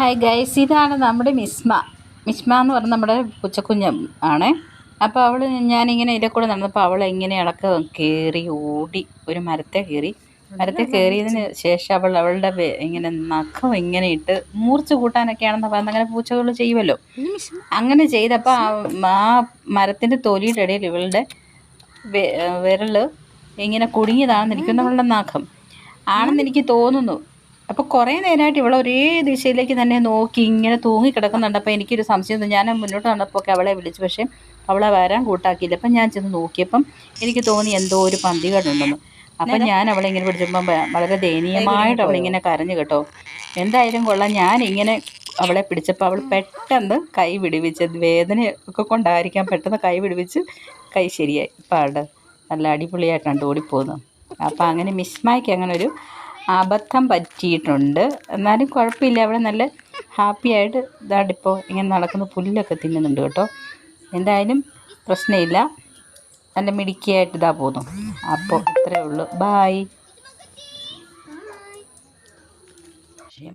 Hi guys ഇതാണ് നമ്മുടെ മിസ്മ. മിസ്മ എന്ന് പറഞ്ഞ നമ്മുടെ കൊച്ചക്കുഞ്ഞ് ആണ്. അപ്പോൾ അവൾ ഞാനിങ്ങനെ ഇതിൽ കൂടെ നടന്നപ്പോൾ അവൾ ഇങ്ങനെ ഇളക്ക കയറി ഓടി ഒരു മരത്തെ കയറി മരത്തെ കയറിയതിന് ശേഷം അവൾ അവളുടെ ഇങ്ങനെ നഖം ഇങ്ങനെ ഇട്ട് മൂർച്ച കൂട്ടാനൊക്കെയാണെന്ന് പറയുന്നത് അങ്ങനെ പൂച്ചകൾ ചെയ്യുമല്ലോ അങ്ങനെ ചെയ്തപ്പോൾ ആ- മരത്തിന്റെ തൊലിയുടെ ഇടയിൽ ഇവളുടെ വിരൽ ഇങ്ങനെ കുടുങ്ങിയതാണെന്ന് എനിക്ക് അവളുടെ നഖം ആണെന്ന് എനിക്ക് തോന്നുന്നു. അപ്പോൾ കുറേ നേരമായിട്ട് ഇവൾ ഒരേ ദിശയിലേക്ക് തന്നെ നോക്കി ഇങ്ങനെ തൂങ്ങി കിടക്കുന്നുണ്ട് അപ്പോൾ എനിക്കൊരു സംശയം. ഞാൻ മുന്നോട്ട് വന്നപ്പോൾ ഒക്കെ അവളെ വിളിച്ചു. പക്ഷേ അവളെ വരാൻ കൂട്ടാക്കിയില്ല. അപ്പം ഞാൻ ചെന്ന് നോക്കിയപ്പം എനിക്ക് തോന്നി എന്തോ ഒരു പന്തികേടുണ്ടെന്ന്. അപ്പം ഞാൻ അവളെ ഇങ്ങനെ പിടിച്ചപ്പം വളരെ ദയനീയമായിട്ട് അവളിങ്ങനെ കരഞ്ഞു കേട്ടോ. എന്തായാലും കൊള്ളാം. ഞാൻ ഇങ്ങനെ അവളെ പിടിച്ചപ്പോൾ അവൾ പെട്ടെന്ന് കൈ വിടുവിച്ച് വേദന ഒക്കെ കൊണ്ടായിരിക്കാം പെട്ടെന്ന് കൈ വിടുവിച്ച് കൈ ശരിയായി. ഇപ്പം അവിടെ നല്ല അടിപൊളിയായിട്ടാണ് ഓടിപ്പോകുന്നത്. അപ്പം അങ്ങനെ മിസ്മായ്ക്ക് അങ്ങനെ ഒരു അബദ്ധം പറ്റിയിട്ടുണ്ട്. എന്നാലും കുഴപ്പമില്ല. അവിടെ നല്ല ഹാപ്പി ആയിട്ട് ഇതാണ്ടിപ്പോൾ ഇങ്ങനെ നടക്കുന്ന പുല്ലൊക്കെ തിന്നുന്നുണ്ട് കേട്ടോ. എന്തായാലും പ്രശ്നമില്ല. നല്ല മിടുക്കിയായിട്ട് ഇതാ പോകുന്നു. അപ്പോൾ അത്രേ ഉള്ളൂ. ബായ്